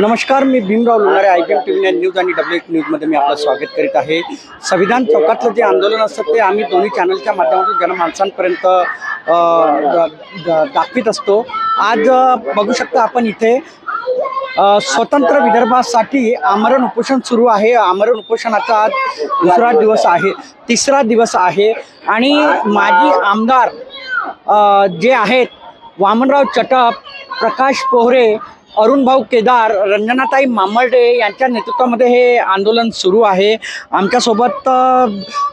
नमस्कार मी Bhimrao Lonare I P M T V news आणि W H न्यूजमध्ये मी आपलं स्वागत करीत आहे. संविधान चौकातलं जे आंदोलन असतं ते आम्ही दोन्ही चॅनलच्या माध्यमातून जनमानसांपर्यंत द- दाखवित असतो. आज बघू शकता आपण इथे स्वतंत्र विदर्भासाठी आमरण उपोषण सुरू आहे. आमरण उपोषणाचा आज दुसरा दिवस आहे तिसरा दिवस आहे. आणि माजी आमदार जे आहेत वामनराव चटप प्रकाश पोहरे अरुणभाऊ केदार रंजनाताई मामर्डे यांच्या नेतृत्वामध्ये हे आंदोलन सुरू आहे. आमच्यासोबत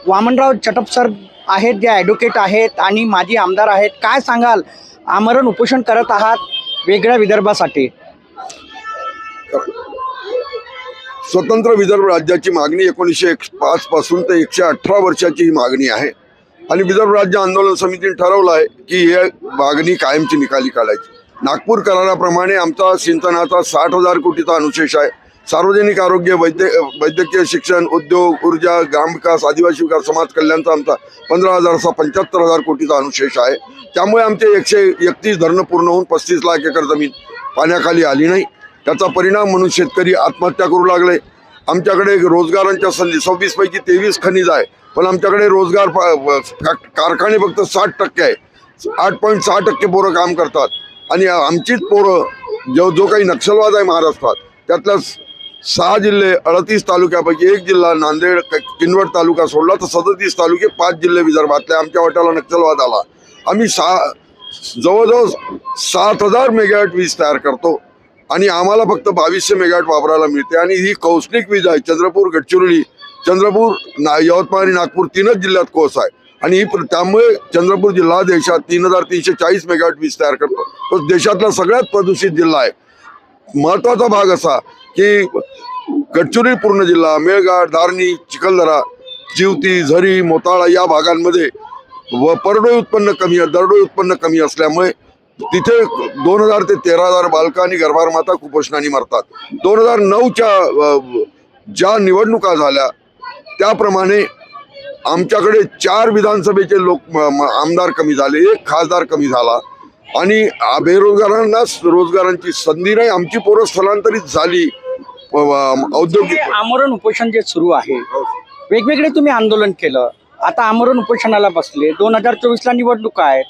वामनराव चटप सर आहेत जे ॲडव्होकेट आहेत आणि माजी आमदार आहेत. काय सांगाल? आमरण उपोषण करत आहात वेगळ्या विदर्भासाठी. स्वतंत्र विदर्भ राज्याची मागणी एकोणीसशे एक पाच पासून ते एकशे अठरा वर्षाची ही मागणी आहे. आणि विदर्भ राज्य आंदोलन समितीने ठरवलं आहे की हे मागणी कायमची निकाली काढायची. नागपूर कराराप्रमाणे आमचा सिंचनाचा साठ हजार कोटीचा अनुशेष आहे. सार्वजनिक आरोग्य वैद्य वैद्यकीय शिक्षण उद्योग ऊर्जा ग्रामविकास आदिवासी विकास समाज कल्याणचा आमचा पंधरा हजारचा पंच्याहत्तर हजार कोटीचा अनुशेष आहे. त्यामुळे आमचे एकशे एकतीस धरणं पूर्ण होऊन पस्तीस लाख एकर जमीन पाण्याखाली आली नाही. त्याचा परिणाम म्हणून शेतकरी आत्महत्या करू लागले. आमच्याकडे रोजगारांच्या संधी सव्वीसपैकी तेवीस खनिज आहे. पण आमच्याकडे रोजगार प- कारखाने फक्त साठ टक्के आहे. आठ पॉईंट सहा टक्के पोरं काम करतात. आणि आमचीच पोरं जो जो काही नक्षलवाद आहे महाराष्ट्रात त्यातल्या सहा जिल्हे अडतीस तालुक्यापैकी एक जिल्हा नांदेड किनवट तालुका सोडला तर सदतीस तालुके पाच जिल्हे विदर्भातले. आमच्या वाट्याला नक्षलवाद आला. आम्ही सहा जवळजवळ सात हजार मेगावॅट वीज तयार करतो आणि आम्हाला फक्त बावीसशे मेगावॅट वापरायला मिळते. आणि ही कौष्णिक वीज आहे. चंद्रपूर गडचिरोली चंद्रपूर ना यवतमाळ आणि नागपूर तीनच जिल्ह्यात कोस आहे. आणि ही प्र- त्यामुळे चंद्रपूर जिल्हा देशात तीन हजार तीनशे चाळीस मेगावॅट वीज तयार करतो. तो देशातला सगळ्यात प्रदूषित जिल्हा आहे. महत्त्वाचा भाग असा की गडचिरोली पूर्ण जिल्हा मेळघाट धारणी चिखलदरा जिवती झरी मोताळा या भागांमध्ये व परडोई उत्पन्न कमी आहे दरडोई उत्पन्न कमी असल्यामुळे तिथे दोन हजार ते तेरा हजार बालकं आणि गर्भार माता कुपोषणाने मरतात. दोन हजार नऊच्या ज्या निवडणुका झाल्या त्याप्रमाणे आमच्याकडे चार विधानसभेचे लोक आमदार कमी झाले एक खासदार कमी झाला. आणि बेरोजगारांना रोजगारांची संधी नाही आमची पोरं स्थलांतरित झाली. औद्योगिक हे आमरण उपोषण जे सुरू आहे वेगवेगळे तुम्ही आंदोलन केलं. आता आमरण उपोषणाला बसले दोन हजार चोवीसला निवडणुका आहेत.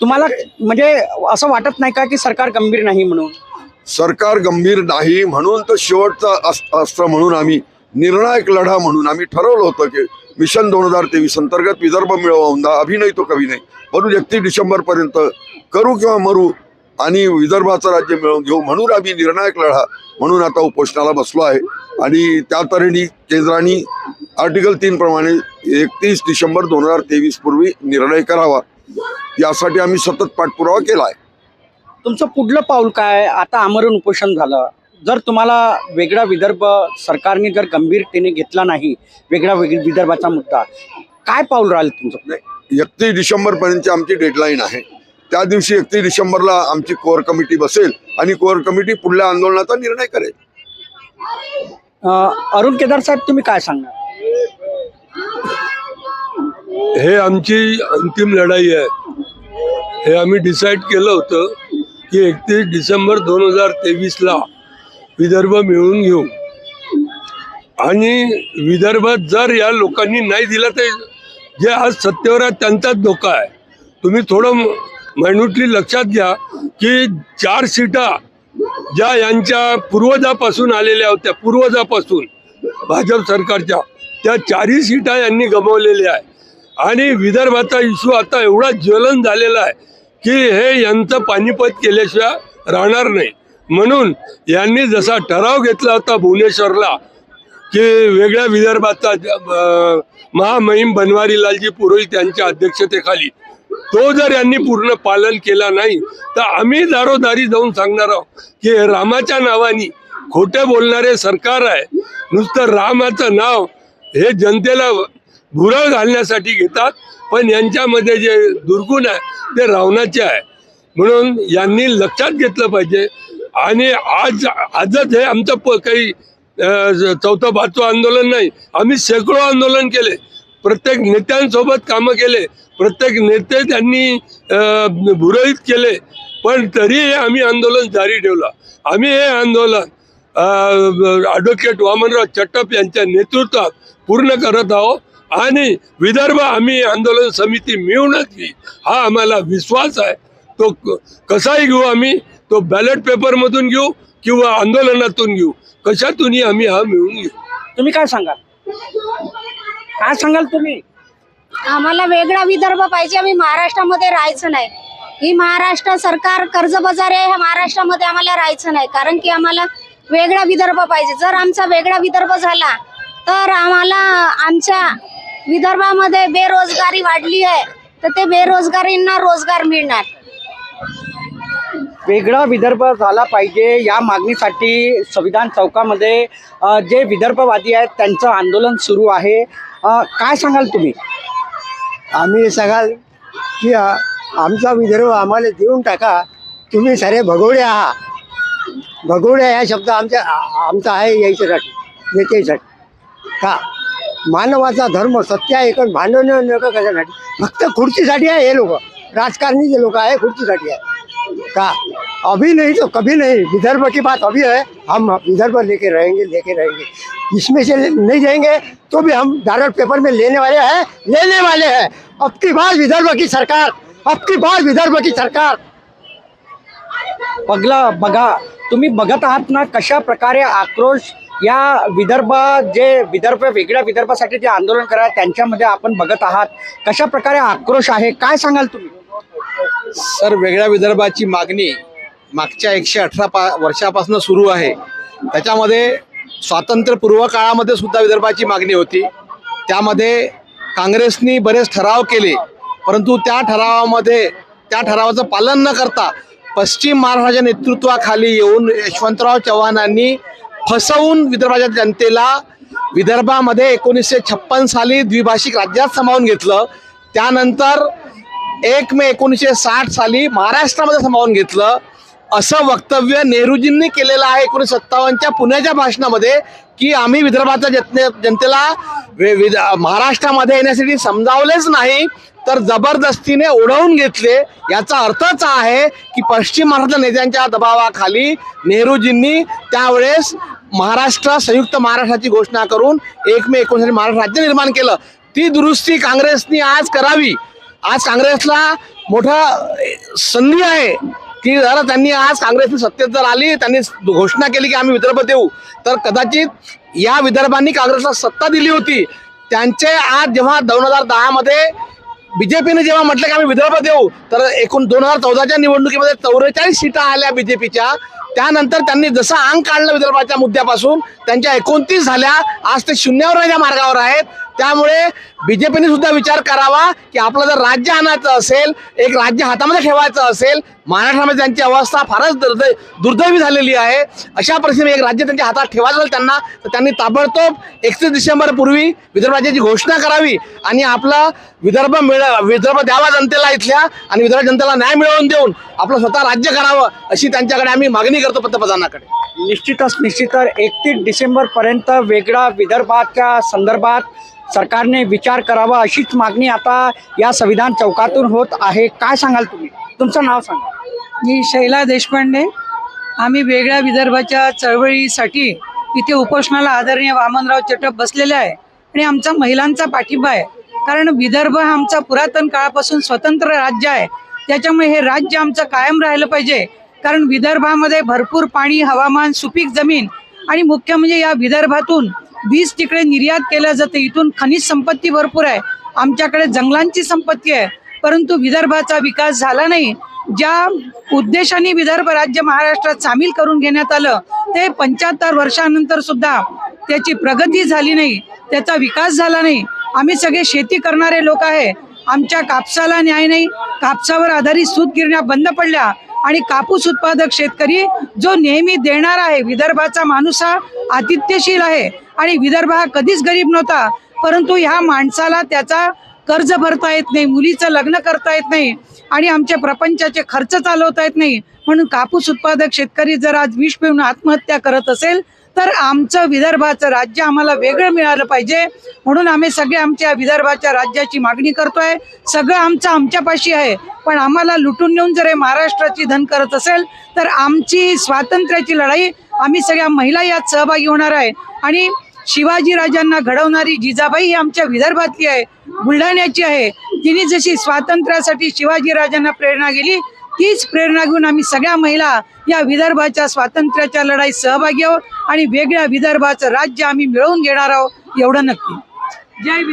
तुम्हाला म्हणजे असं वाटत नाही का की सरकार गंभीर नाही म्हणून? सरकार गंभीर नाही म्हणून तर शेवटचा अस- अस्त्र म्हणून आम्ही निर्णायक लढा म्हणून आम्ही ठरवलं होतं की मिशन दोन हजार तेवीस अंतर्गत विदर्भ मिळवून अभिनय तो कवी नाही. म्हणून एकतीस डिसेंबर पर्यंत करू किंवा मरू आणि विदर्भाचं राज्य मिळवून घेऊ म्हणून आम्ही निर्णायक लढा म्हणून आता उपोषणाला बसलो आहे. आणि त्या तऱ्हेने केंद्राने आर्टिकल तीन प्रमाणे एकतीस डिसेंबर दोन हजार तेवीस पूर्वी निर्णय करावा. यासाठी आम्ही सतत पाठपुरावा केला आहे. तुमचं पुढलं पाऊल काय? आता आमरण उपोषण झालं. जर तुम्हाला वेगळा विदर्भ सरकारने जर गंभीरतेने घेतला नाही वेगळा वेग- विदर्भाचा मुद्दा काय पाऊल राहील तुमचं? एकतीस डिसेंबर पर्यंतची आमची डेडलाईन आहे. त्या दिवशी एकतीस डिसेंबरला आमची कोअर कमिटी बसेल आणि कोअर कमिटी पुढल्या आंदोलनाचा निर्णय करेल. अरुण केदार साहेब तुम्ही काय सांगणार? हे आमची अंतिम लढाई आहे. हे आम्ही डिसाईड केलं होतं की एकतीस डिसेंबर दोन हजार तेवीसला विदर्भ मिळवून घेऊ. आणि विदर्भात जर या लोकांनी नाही दिला तर जे आज सत्तेवर आहेत त्यांचाच धोका आहे. तुम्ही थोडं मायन्युटली लक्षात घ्या की चार सीटा ज्या यांच्या पूर्वजापासून आलेल्या होत्या पूर्वजापासून भाजप सरकारच्या त्या चारही सीटा यांनी गमावलेल्या आहे आणि विदर्भाचा इश्यू आता एवढा ज्वलन झालेला आहे की हे यांचं पानिपत केल्याशिवाय राहणार नाही. म्हणून यांनी जसा ठराव घेतला होता भुवनेश्वरला की वेगळ्या विदर्भाचा महामहिम बनवारीलालजी पुरोहित यांच्या अध्यक्षतेखाली तो जर यांनी पूर्ण पालन केला नाही तर आम्ही दारोदारी जाऊन सांगणार आहोत की रामाच्या नावाने खोटे बोलणारे सरकार आहे. नुसतं रामाचं नाव हे जनतेला भुरळ घालण्यासाठी घेतात पण यांच्यामध्ये जे दुर्गुण आहे ते रावणाचे आहे. म्हणून यांनी लक्षात घेतलं पाहिजे आणि आज आजच हे आमचं प काही चौथं पाचवं आंदोलन नाही. आम्ही शेकडो आंदोलन केले. प्रत्येक नेत्यांसोबत कामं केले. प्रत्येक नेते त्यांनी अं, भुरळीत केले. पण तरीही आम्ही आंदोलन जारी ठेवलं. आम्ही हे आंदोलन ॲडव्होकेट वामनराव चट्टप यांच्या नेतृत्वात पूर्ण करत आहोत. आणि विदर्भ आम्ही आंदोलन समिती मिळूनच घेई हा आम्हाला विश्वास आहे. तो क- कसाही घेऊ आम्ही तो बॅलेट पेपरमधून घेऊ किंवा आंदोलनातून घेऊ? कशातूनही आम्ही हा मिळून घेऊ. तुम्ही काय सांगाल? काय सांगाल तुम्ही? आम्हाला वेगळा विदर्भ पाहिजे. आम्ही महाराष्ट्रामध्ये राहायचं नाही. ही महाराष्ट्र सरकार कर्जबाजारी आहे. ह्या महाराष्ट्रामध्ये आम्हाला राहायचं नाही. कारण की आम्हाला वेगळा विदर्भ पाहिजे. जर आमचा वेगळा विदर्भ झाला तर आम्हाला आमच्या विदर्भामध्ये बेरोजगारी वाढली आहे. तर ते बेरोजगारींना रोजगार मिळणार. वेगळा विदर्भ झाला पाहिजे या मागणीसाठी संविधान चौकामध्ये जे विदर्भवादी आहेत त्यांचं आंदोलन सुरू आहे. काय सांगाल तुम्ही? आम्ही सांगाल की आमचा विदर्भ आम्हाला देऊन टाका. तुम्ही सारे भगोडे आहात भगवडे ह्या शब्द आमच्या आमचा आहे यायच्यासाठी नेत्यासाठी. का? मानवाचा धर्म सत्य आहे पण भांडण नका कशासाठी फक्त खुर्चीसाठी आहे हे लोक. राजकारणी जे लोक आहे खुर्चीसाठी आहे. का? अभी नहीं तो कभी नहीं। विदर्भ की बात अभी है हम विदर्भ लेके रहेंगे लेके रहेंगे। इसमें से नहीं जाएँगे तो भी हम बैलेट पेपर में लेने वाले हैं लेने वाले हैं। अब की बार विदर्भ की सरकार अब की बार विदर्भ की सरकार। बघला बघा तुम्ही बघत आहात ना कशा प्रकारे आक्रोश या विदर्भ जे विदर्भ वेगळ्या विदर्भासाठी जे आंदोलन करा त्यांच्यामध्ये आपण बघत आहात कशा प्रकारे आक्रोश आहे काय सांगाल तुम्ही? सर वेगळ्या विदर्भाची मागणी मागच्या एकशे अठरा पा वर्षापासून सुरू आहे. त्याच्यामध्ये स्वातंत्र्यपूर्व काळामध्ये सुद्धा विदर्भाची मागणी होती. त्यामध्ये काँग्रेसनी बरेच ठराव केले परंतु त्या ठरावामध्ये त्या ठरावाचं पालन न करता पश्चिम महाराष्ट्राच्या नेतृत्वाखाली येऊन यशवंतराव चव्हाणांनी फसवून विदर्भाच्या जनतेला विदर्भामध्ये एकोणीसशे छप्पन साली द्विभाषिक राज्यात सामावून घेतलं. त्यानंतर एक मे एकोणीसशे साठ साली महाराष्ट्रामध्ये सामावून घेतलं. असं वक्तव्य नेहरूजींनी केलेलं आहे एकोणीसशे सत्तावन्नच्या पुण्याच्या भाषणामध्ये की आम्ही विदर्भाच्या जन जनतेला वे- विद- महाराष्ट्रामध्ये येण्यासाठी समजावलेच नाही तर जबरदस्तीने ओढवून घेतले. याचा अर्थच आहे की पश्चिम महाराष्ट्र नेत्यांच्या दबावाखाली नेहरूजींनी त्यावेळेस महाराष्ट्र संयुक्त महाराष्ट्राची घोषणा करून एक मे एकोणीसशे महाराष्ट्र राज्य निर्माण केलं. ती दुरुस्ती काँग्रेसनी आज करावी. आज काँग्रेसला मोठा संधी आहे. की जर त्यांनी आज काँग्रेसने सत्तेत जर आली त्यांनी घोषणा केली की आम्ही विदर्भ देऊ तर कदाचित या विदर्भांनी काँग्रेसला सत्ता दिली होती. त्यांचे आज जेव्हा दोन हजार दहामध्ये बीजेपीने जेव्हा म्हटलं की आम्ही विदर्भ देऊ तर एकूण दोन हजार चौदाच्या निवडणुकीमध्ये चौवेचाळीस सीटा आल्या बीजेपीच्या. त्यानंतर त्यांनी जसं अंग काढलं विदर्भाच्या मुद्द्यापासून त्यांच्या एकोणतीस झाल्या. आज ते शून्यावर येण्याच्या मार्गावर आहेत. त्यामुळे बीजेपीने सुद्धा विचार करावा की आपलं जर राज्य आणायचं असेल एक राज्य हातामध्ये ठेवायचं असेल महाराष्ट्रामध्ये त्यांची अवस्था फारच दुर्दै दुर्दैवी झालेली आहे. अशा परिस्थितीत एक राज्य त्यांच्या हातात ठेवायचं असेल त्यांना तर त्यांनी ताबडतोब एकतीस डिसेंबरपूर्वी विदर्भ राज्याची घोषणा करावी आणि आपला विदर्भ मिळ विदर्भ द्यावा जनतेला इथल्या आणि विदर्भ जनतेला न्याय मिळवून देऊन आपलं स्वतः राज्य करावं अशी त्यांच्याकडे आम्ही मागणी करतो पंतप्रधानाकडे निश्चितच निश्चितच. एकतीस डिसेंबरपर्यंत वेगळा विदर्भाच्या संदर्भात सरकारने विचार करावा अशीच मागणी आता या संविधान चौकातून होत आहे. काय सांगाल तुम्ही? तुमचं नाव सांगा. मी शैला देशपांडे. आम्ही वेगळ्या विदर्भाच्या चळवळीसाठी इथे उपोषणाला आदरणीय वामनराव चटप बसलेले आहे आणि आमचा महिलांचा पाठिंबा आहे. कारण विदर्भ हा आमचा पुरातन काळापासून स्वतंत्र राज्य आहे. त्याच्यामुळे हे राज्य आमचं कायम राहिलं पाहिजे. कारण विदर्भामध्ये भरपूर पाणी हवामान सुपीक जमीन आणि मुख्य म्हणजे या विदर्भातून वीज तिकडे निर्यात केलं जातं. इथून खनिज संपत्ती भरपूर आहे. आमच्याकडे जंगलांची संपत्ती आहे. परंतु विदर्भाचा विकास झाला नाही. ज्या उद्देशाने विदर्भ राज्य महाराष्ट्रात सामील करून घेण्यात आलं ते पंच्याहत्तर वर्षानंतर सुद्धा त्याची प्रगती झाली नाही. त्याचा विकास झाला नाही. आम्ही सगळे शेती करणारे लोक आहे. आमच्या कापसाला न्याय नाही. कापसावर आधारित सूत गिरण्या बंद पडल्या. आणि कापूस उत्पादक शेतकरी जो नेहमी देणार आहे विदर्भाचा माणूस हा आतिथ्यशील आहे. आणि विदर्भ हा कधीच गरीब नव्हता परंतु ह्या माणसाला त्याचा कर्ज भरता येत नाही मुलीचं लग्न करता येत नाही आणि आमच्या प्रपंचाचे खर्च चालवता येत नाही. म्हणून कापूस उत्पादक शेतकरी जर आज विष पिऊन आत्महत्या करत असेल तर आमचं विदर्भाचं राज्य आम्हाला वेगळं मिळालं पाहिजे. म्हणून आम्ही सगळे आमच्या विदर्भाच्या राज्याची मागणी करतोय. सगळं आमचं आमच्यापाशी आहे. पण आम्हाला लुटून नेऊन जर हे महाराष्ट्राची धन करत असेल तर आमची स्वातंत्र्याची लढाई आम्ही सगळ्या महिला यात सहभागी होणार आहे. आणि शिवाजी राजांना घडवणारी जिजाबाई ही आमच्या विदर्भातली आहे बुलढाण्याची आहे. तिने जशी स्वातंत्र्यासाठी शिवाजी राजांना प्रेरणा गेली तीच प्रेरणा घेऊन आम्ही सगळ्या महिला या विदर्भाच्या स्वातंत्र्याच्या लढाईत सहभागी आहोत. आणि वेगळ्या विदर्भाचं राज्य आम्ही मिळवून घेणार आहोत एवढं नक्की.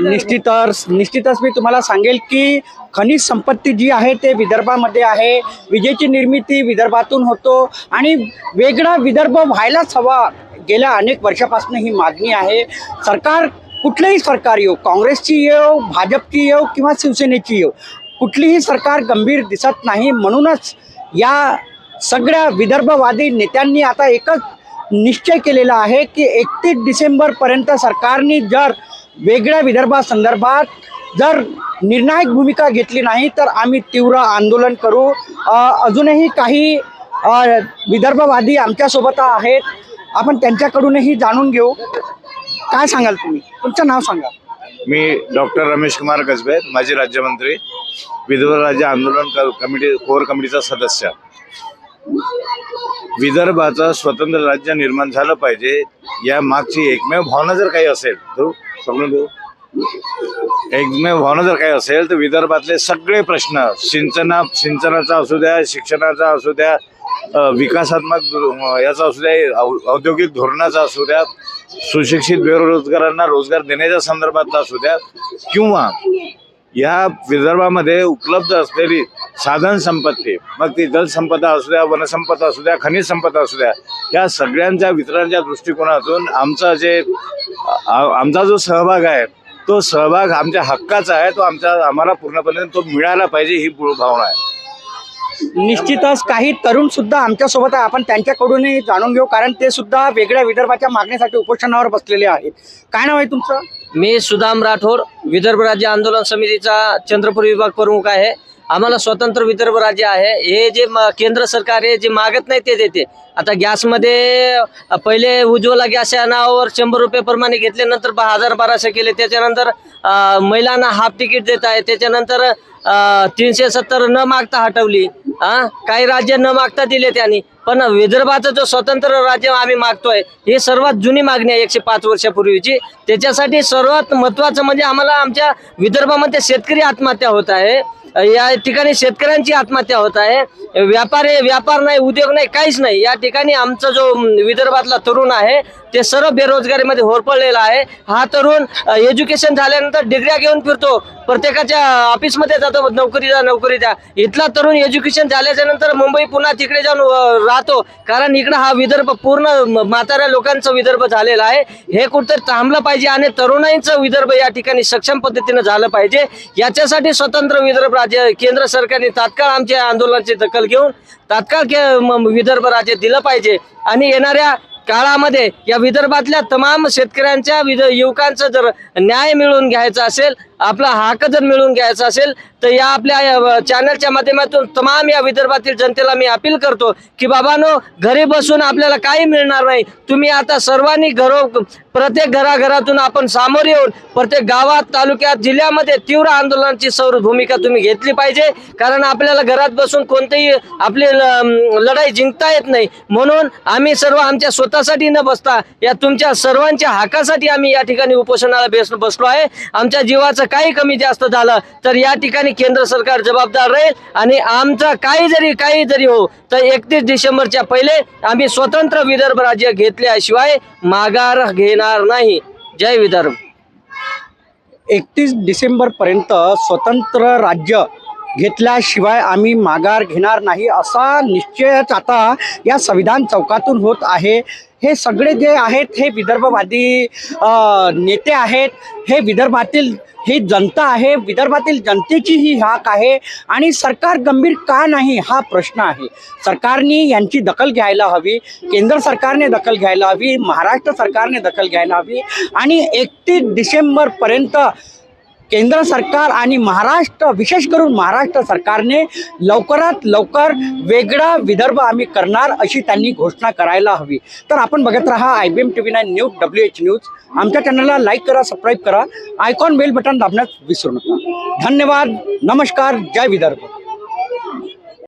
निश्चितच निश्चितच मी तुम्हाला सांगेल की खनिज संपत्ती जी आहे ते विदर्भामध्ये आहे. विजेची निर्मिती विदर्भातून होतो आणि वेगळा विदर्भ व्हायलाच हवा गेल्या अनेक वर्षापासून ही मागणी आहे. सरकार कुठलंही सरकार येऊ काँग्रेसची येऊ भाजपची येऊ किंवा शिवसेनेची येऊ कुठलीही सरकार गंभीर दिसत नाही. म्हणूनच या सगळ्या विदर्भवादी नेत्यांनी आता एकच निश्चय केलेला आहे की एकतीस डिसेंबरपर्यंत सरकारने जर वेगळ्या विदर्भासंदर्भात जर निर्णायक भूमिका घेतली नाही तर आम्ही तीव्र आंदोलन करू. अजूनही काही विदर्भवादी आमच्यासोबत आहेत. आपण त्यांच्याकडूनही जाणून घेऊ. काय सांगाल तुम्ही? तुमचं नाव सांगा. मी डॉक्टर रमेश कुमार कसबे माजी राज्यमंत्री विदर्भ राज्य आंदोलन कमिटी कोर कमिटीचा सदस्य. विदर्भाचं स्वतंत्र राज्य निर्माण झालं पाहिजे या मागची एकमेव भावना जर काही असेल तर समजून घेऊ एकमेव भावना जर काही असेल तर विदर्भातले सगळे प्रश्न सिंचना सिंचनाचा असू द्या शिक्षणाचा असू द्या विकासात्मक याचा असू द्या औ- औद्योगिक धोरणाचा असू द्या सुशिक्षित बेरोजगारांना रोजगार देण्याच्या संदर्भातला असू द्या किंवा या विदर्भामध्ये उपलब्ध असलेली साधन संपत्ती मग ती जलसंपदा असू द्या वनसंपदा असू द्या खनिज संपदा असू द्या या सगळ्यांच्या वितरणाच्या दृष्टिकोनातून आमचा जे आमचा जो सहभाग आहे तो सहभाग आमच्या हक्काचा आहे तो आमच्या आम्हाला पूर्णपणे तो मिळाला पाहिजे ही मूळ भावना आहे. निश्चितच काही तरुण सुद्धा आमच्यासोबत आहे. आपण त्यांच्याकडूनही जाणून घेऊ कारण ते सुद्धा वेगळ्या विदर्भाच्या मागणीसाठी उपोषणावर बसलेले आहेत. काय नाव आहे तुमचं? मी सुदाम राठोड विदर्भ राज्य आंदोलन समितीचा चंद्रपूर विभाग प्रमुख आहे. आम्हाला स्वतंत्र विदर्भ राज्य आहे. हे जे म- केंद्र सरकार आहे जे मागत नाही ते देते. आता गॅसमध्ये पहिले उज्ज्वला गॅस या नावावर शंभर रुपये प्रमाणे घेतले नंतर बा हजार बाराशे केले. त्याच्यानंतर महिलांना हाफ तिकीट देत आहे. त्याच्यानंतर तीनशे सत्तर न मागता हटवली. हा काही राज्य न मागता दिले त्यांनी. पण विदर्भाचं जो स्वतंत्र राज्य आम्ही मागतोय हे सर्वात जुनी मागणी आहे एकशे पाच वर्षापूर्वीची. त्याच्यासाठी सर्वात महत्वाचं म्हणजे आम्हाला आमच्या विदर्भामध्ये शेतकरी आत्महत्या होत आहे. या ठिकाणी शेतकऱ्यांची आत्महत्या होत आहे. व्यापारी व्यापार नाही उद्योग नाही काहीच नाही. या ठिकाणी आमचा जो विदर्भातला तरुण आहे ते सर्व बेरोजगारीमध्ये होरपळलेला आहे. हा तरुण एज्युकेशन झाल्यानंतर डिग्र्या घेऊन फिरतो. प्रत्येकाच्या ऑफिसमध्ये जातो नोकरी द्या नोकरी द्या इथला तरुण एज्युकेशन झाल्याच्यानंतर मुंबई पुन्हा तिकडे जाऊन राहतो. कारण इकडं हा विदर्भ पूर्ण म- म्हाताऱ्या लोकांचा विदर्भ झालेला आहे. हे कुठंतरी थांबलं पाहिजे आणि तरुणाईंचं विदर्भ या ठिकाणी सक्षम पद्धतीनं झालं पाहिजे. याच्यासाठी स्वतंत्र विदर्भ राज्य केंद्र सरकारने तात्काळ आमच्या आंदोलनाची दखल घेऊन तात्काळ विदर्भ राज्य दिलं पाहिजे. आणि येणाऱ्या काळामध्ये या विदर्भातल्या तमाम शेतकऱ्यांच्या विद युवकांचं जर न्याय मिळवून घ्यायचा असेल आपला हक्क जर मिळवून घ्यायचा असेल तर या आपल्या चॅनलच्या माध्यमातून तमाम या विदर्भातील जनतेला मी अपील करतो की बाबानो घरी बसून आपल्याला काही मिळणार नाही. तुम्ही आता सर्वांनी घरो प्रत्येक घराघरातून आपण सामोर येऊन प्रत्येक गावात तालुक्यात जिल्ह्यामध्ये तीव्र आंदोलनाची सौर भूमिका तुम्ही घेतली पाहिजे. कारण आपल्याला घरात बसून कोणतेही आपली ल- लढाई जिंकता येत नाही. म्हणून आम्ही सर्व आमच्या स्वतःसाठी न बसता या तुमच्या सर्वांच्या हकासाठी आम्ही या ठिकाणी उपोषणाला बेस बसलो आहे. आमच्या जीवाचं काही कमी जास्त झालं तर या ठिकाणी केंद्र सरकार जबाबदार राहील आणि आमचं काही जरी काही जरी हो तर एकतीस डिसेंबरच्या पहिले आम्ही स्वतंत्र विदर्भ राज्य घेतल्याशिवाय माघार घेणार नाही. जय विदर्भ. एकतीस डिसेंबरपर्यंत स्वतंत्र राज्य घेतल्याशिवाय आम्ही माघार घेणार नाही असा निश्चयच आता या संविधान चौकातून होत आहे. हे सगळे जे आहेत हे विदर्भवादी नेते आहेत हे विदर्भातील ही जनता आहे विदर्भातील जनतेची ही हाक आहे आणि सरकार गंभीर का नाही हा प्रश्न आहे. सरकारने यांची दखल घ्यायला हवी केंद्र सरकारने दखल घ्यायला हवी महाराष्ट्र सरकारने दखल घ्यायला हवी आणि एकतीस डिसेंबरपर्यंत केंद्र सरकार आणि महाराष्ट्र विशेष करून महाराष्ट्र सरकारने लवकरात लवकर वेगळा विदर्भ आम्ही करणार अशी त्यांनी घोषणा करायला हवी. तर आपण बघत राहा I B M T V nine news W H news. आमच्या चॅनलला लाईक करा सबस्क्राईब करा. आयकॉन बेल बटन दाबण्यास विसरू नका. धन्यवाद. नमस्कार. जय विदर्भ.